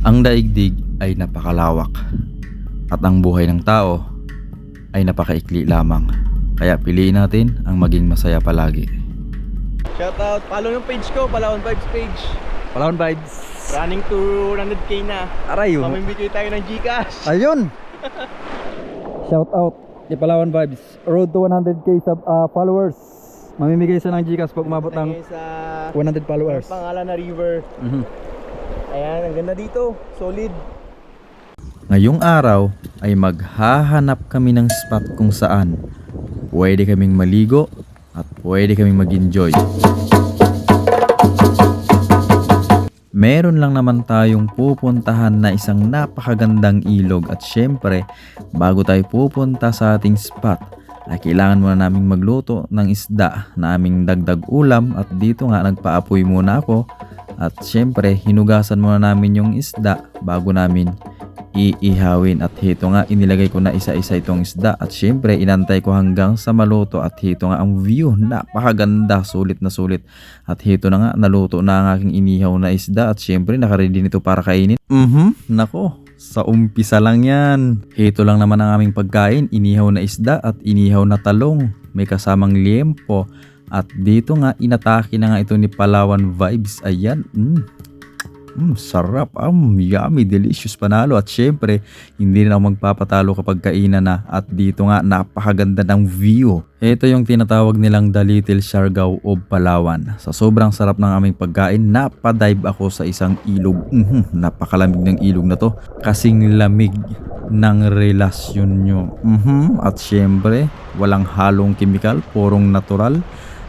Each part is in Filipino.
Ang daigdig ay napakalawak at ang buhay ng tao ay napakaikli lamang. Kaya piliin natin ang maging masaya palagi. Shoutout, follow yung page ko, Palawan Vibes page. Palawon vibes! Running to 100k na. Aray! Mamimigay tayo ng Gcash. Ayun! Shout out ni Palawan Vibes. Road to 100k sub, ah, followers. Mamimigay siya ng Gcash pag umabot ng Ngayon sa 100 followers. pangalan na river. Mhm. Ayan, ang ganda dito. Solid. Ngayong araw ay maghahanap kami ng spot kung saan pwede kaming maligo at pwede kaming mag-enjoy. Meron lang naman tayong pupuntahan na isang napakagandang ilog at syempre bago tayo pupunta sa ating spot ay kailangan muna naming magluto ng isda na aming dagdag ulam at dito nga nagpaapoy muna ako at syempre hinugasan muna namin yung isda bago namin iihawin. At hito nga inilagay ko na isa-isa itong isda. At syempre inantay ko hanggang sa maluto. At hito nga ang view napakaganda. Sulit na sulit. At hito na nga naluto na ang aking inihaw na isda. At syempre nakaready nito para kainin. Mhm nako sa umpisa lang yan. Hito lang naman ang aming pagkain. Inihaw na isda at inihaw na talong. May kasamang liempo at dito nga inatake na nga ito ni Palawan Vibes ayan mm. Mm, sarap, um, yummy, delicious panalo at syempre hindi na magpapatalo kapag kainan na at dito nga napakaganda ng view. Ito yung tinatawag nilang The Little Siargao of Palawan. Sa sobrang sarap ng aming pagkain, napadive ako sa isang ilog. Mhm, napakalamig ng ilog na to. Kasing lamig ng relasyon nyo. Mhm, at syempre, walang halong kimikal, purong natural.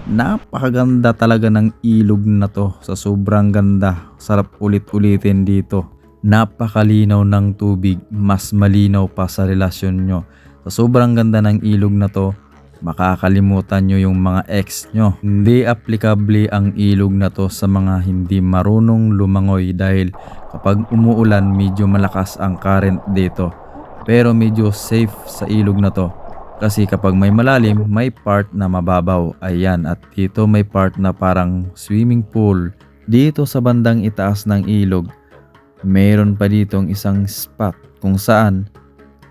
Napakaganda talaga ng ilog na to sa sobrang ganda. Sarap ulit-ulitin dito. Napakalinaw ng tubig, mas malinaw pa sa relasyon nyo. Sa sobrang ganda ng ilog na to, makakalimutan nyo yung mga ex nyo. Hindi applicable ang ilog na to sa mga hindi marunong lumangoy dahil kapag umuulan medyo malakas ang current dito. Pero medyo safe sa ilog na to. Kasi kapag may malalim, may part na mababaw. Ayan, at dito may part na parang swimming pool. Dito sa bandang itaas ng ilog, meron pa ditong isang spot kung saan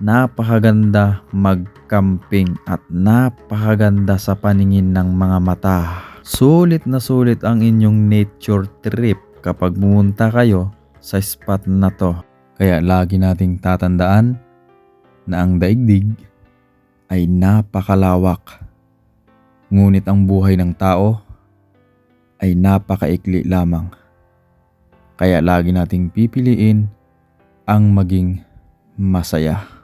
napakaganda mag-camping at napakaganda sa paningin ng mga mata. Sulit na sulit ang inyong nature trip kapag pumunta kayo sa spot na to. Kaya lagi nating tatandaan na ang daigdig ay napakalawak. Ngunit ang buhay ng tao ay napakaikli lamang. Kaya lagi nating pipiliin ang maging masaya.